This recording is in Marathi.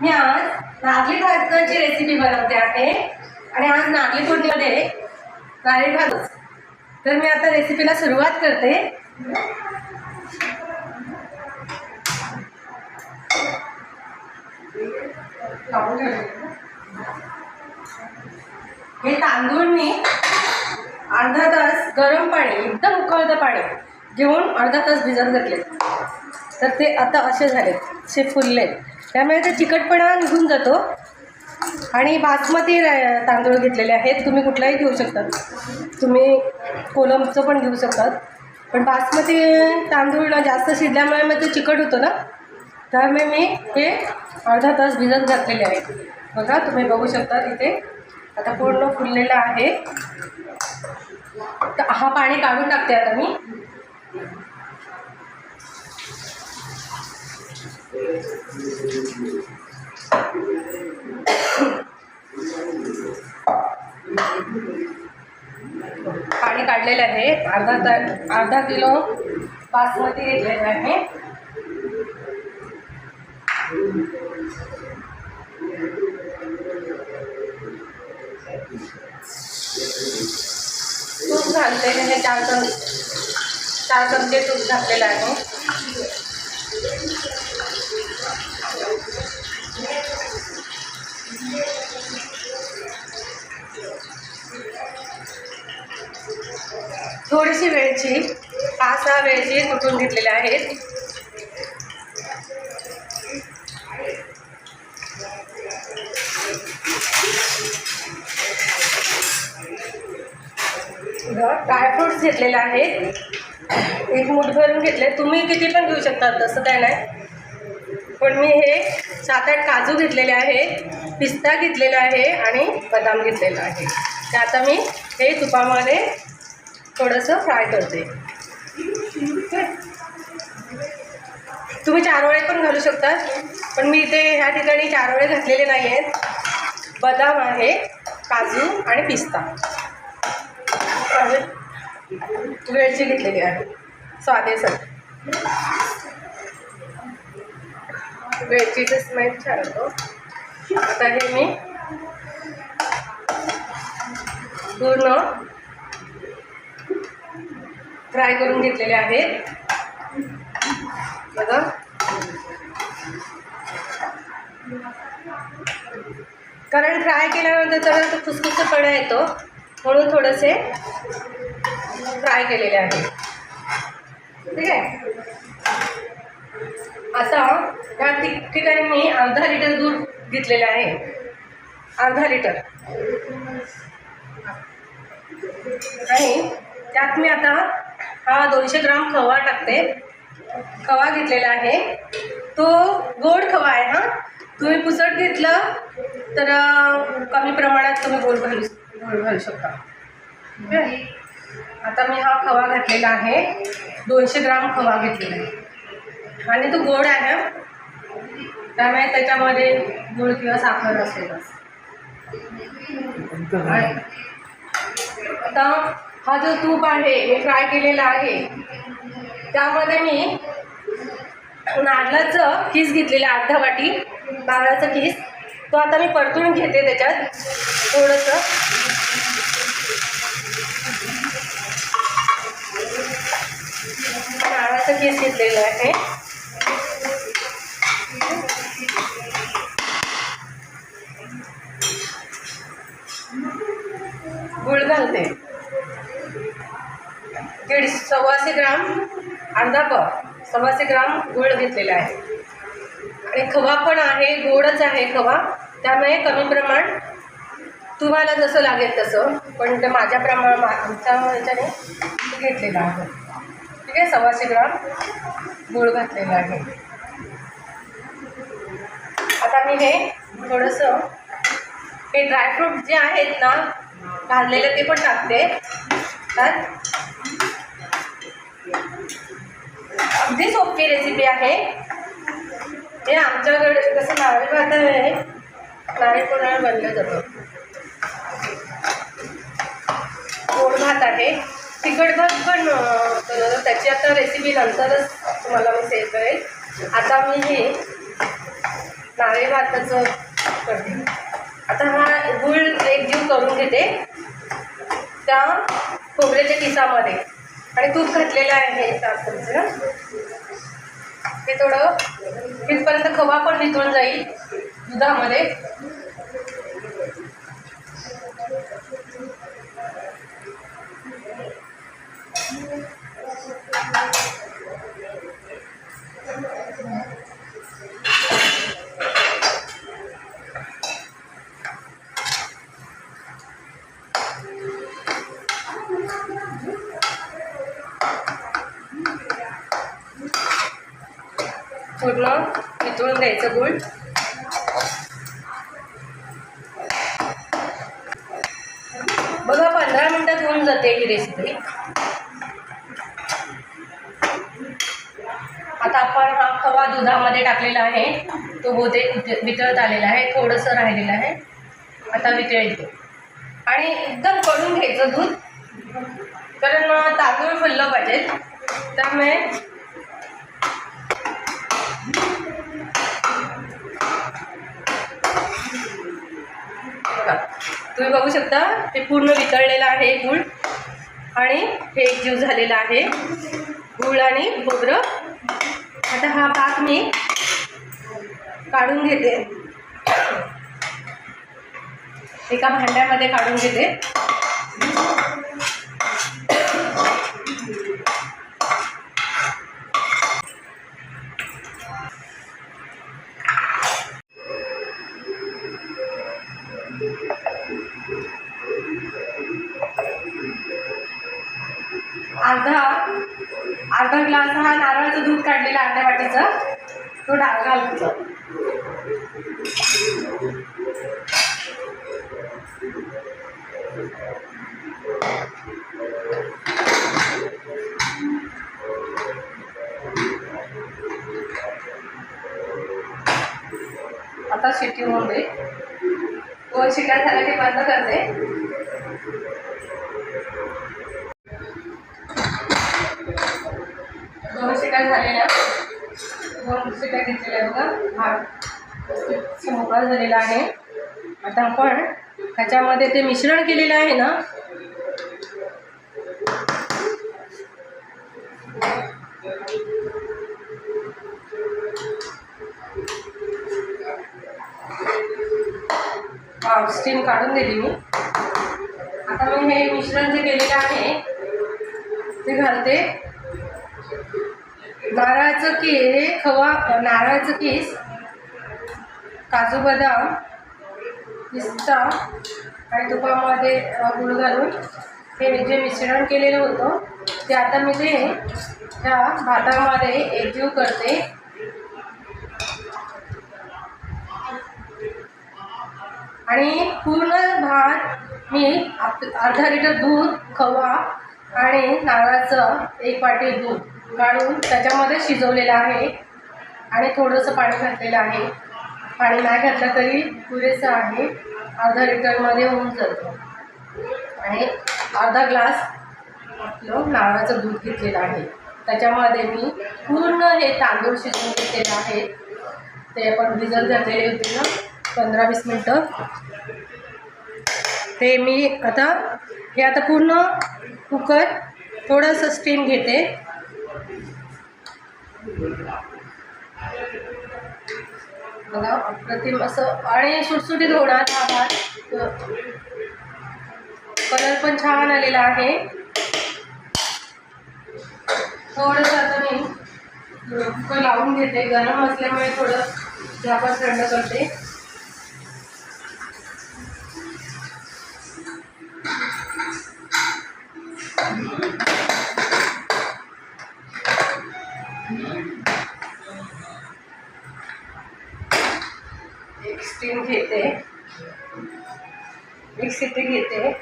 मी आज नागली भाताची रेसिपी बनवते आहे. आणि आज नागली फोडणीमध्ये नारळी भात. तर मी आता रेसिपीला सुरुवात करते. हे तांदूळ मी अर्धा तास गरम पाणी एकदम उकळतं पाणी घेऊन अर्धा तास भिजत घातले. तर ते आता असे झाले असे फुलले त्यामुळे ते चिकटपणा निघून जातो. आणि बासमती तांदूळ घेतलेले आहेत तुम्ही कुठलाही घेऊ शकतात तुम्ही कोलमचं पण घेऊ शकतात पण बासमती तांदूळ ना जास्त शिजल्यामुळे मग ते चिकट होतं ना. त्यामुळे मी हे अर्धा तास भिजत घातलेले आहेत. बघा तुम्ही बघू शकता इथे आता पूर्ण फुललेलं आहे. तर हा पाणी काढून टाकते आता मी. पाणी काढलेलं आहे. अर्धा ता अर्धा किलो बासमती घेतलेलं आहे. तूप घातलेलं आहे चार चम चार चमचे तूप घातलेलं आहे. थोडीशी वेळची पाच सहा वेळची कुठून घेतलेल्या आहेत. ड्रायफ्रूट्स घेतलेले आहेत. एक मूठ भरून घेतले तुम्ही किती पण घेऊ शकता तसं काय नाही. पण मी हे सात आठ काजू घेतलेले आहेत पिस्ता घेतलेला आहे आणि बदाम घेतलेला आहे. ते आता मी हे तुपामध्ये थोडंसं फ्राय करते. तुम्ही चारोळे पण घालू शकता पण मी इथे ह्या ठिकाणी चारोळे घातलेले नाही आहेत बदाम आहे काजू आणि पिस्ता. आणि वेलची घेतलेली आहे. स्वादेसर वेलचीचं स्मेल छान होतो. आता हे मी पूर्ण फ्राय करून घेतलेले आहेत. बघा. कारण फ्राय केल्यानंतर जरा तो येतो. म्हणून थोडेसे फ्राय केलेले आहे ठीक आहे? आता या ठिकाणी मी अर्धा लिटर दूध घेतलेलं आहे. अर्धा लिटर. आणि त्यात मी आता हा दोनशे ग्राम खवा टाकते. खवा घेतलेला आहे. तो गोड खवा आहे हा. तुम्ही पुसट घेतलं तर कमी प्रमाणात तुम्ही गोड घालू गोड घालू शकता. आता मी हा खवा घातलेला आहे. दोनशे ग्राम खवा घेतलेला आहे. आणि तो गोड आहे त्यामुळे त्याच्यामध्ये गुळ किंवा साखर असेलच आता हा जो तूप आहे मी फ्राय केलेला आहे त्यामध्ये मी नारळाचं किस घेतलेलं आहे अर्धा वाटी नारळाचं किस. तो आता मी परतून घेते त्याच्यात थोडंसं. नारळाचं किस घेतलेलं आहे. सव्वाशे ग्राम अर्धा कप सव्वाशे ग्राम गुळ घेतलेला आहे. आणि खवा पण आहे गोडच आहे खवा. त्यामुळे कमी प्रमाण तुम्हाला जसं लागेल तसं पण ते माझ्या प्रमाण मा आमच्या ह्याच्याने घेतलेलं आहे. ठीक आहे? सव्वाशे ग्राम गुळ घातलेला आहे. आता मी हे थोडंसं हे ड्रायफ्रूट जे आहेत ना भाजलेले ते पण टाकते. त्यात अगदी सोपी रेसिपी आहे. हे आमच्याकडे कसं नारळ भात आहे नारळ कोणाला बनलं जातं? गोड भात आहे. तिखट भात पण त्याची आता रेसिपी नंतरच तुम्हाला मी शेअर करेल. आता मी हे नारळी भाताचं करते. आता हा गुळ एक जीव करून घेते. त्या खोबऱ्याच्या किसामध्ये. आणि दूध घातलेलं आहे साखरेचं ते थोडं तिथपर्यंत खवा पण निथळून जाईल दुधामध्ये. पूर्ण वितळून द्यायचं गुळ. बघा पंधरा मिनटात होऊन जाते ही रेसिपी आता आपण हा खवा दुधामध्ये टाकलेला आहे. तो होते वितळत आलेला आहे थोडंसं राहिलेलं आहे. आता वितळतो आणि एकदम कडून घ्यायचं दूध. कारण तांदूळ फुललं पाहिजेत त्यामुळे तुम्ही बघू शकता ते पूर्ण वितळलेलं आहे गूळ. आणि हे एकजीव झालेला आहे. गूळ आणि खोबरं. आता हा पाक मी काढून घेते. एका भांड्यामध्ये काढून घेते. अर्धा ग्लास हा नारळाचं दूध काढलेला अर्ध्या वाटीचा. तो डाळ घालायचं आता शिटी होऊन दे. दोन शिट्ट्या झाल्या की बंद करते. दोन शिट्ट्या झालेल्या? दोन शिट्ट्या घेतलेल्या बघा. हा. मोकळा झालेला आहे. आता आपण ह्याच्यामध्ये ते मिश्रण केलेलं आहे ना? हा स्टीम काढून दिली मी. आता मी हे मिश्रण जे केलेलं आहे ते घालते. नारळाचं के खवा नारळाचं केस काजू बदाम पिस्ता आणि तुपामध्ये गुळ घालून हे जे मिश्रण केलेलं होतं ते आता मी ते त्या भातामध्ये एकजीव करते. आणि पूर्ण भात मी आप अर्धा लिटर दूध खवा आणि नारळाचं एक वाटी दूध काढून त्याच्यामध्ये शिजवलेलं आहे. आणि थोडंसं पाणी घातलेलं आहे. पाणी नाही घातलं तरी पुरेसं आहे. अर्धा लिटरमध्ये होऊन जातं. आणि अर्धा ग्लास आपलं नारळाचं दूध घेतलेलं आहे. त्याच्यामध्ये मी पूर्ण हे तांदूळ शिजवून घेतलेलं आहे. ते आपण भिजत घातलेले होते ना पंधरा वीस मिनटं. ते मी आता हे आता पूर्ण कुकर थोडंसं स्टीम घेते. बघा अप्रतिम असं आणि सुटसुटीत होणार हा भात कलर पण छान आलेला आहे. थोडंसं आता मी कुकर लावून घेते. गरम असल्यामुळे थोडं जागा थंड करते. रेसिपी घेते.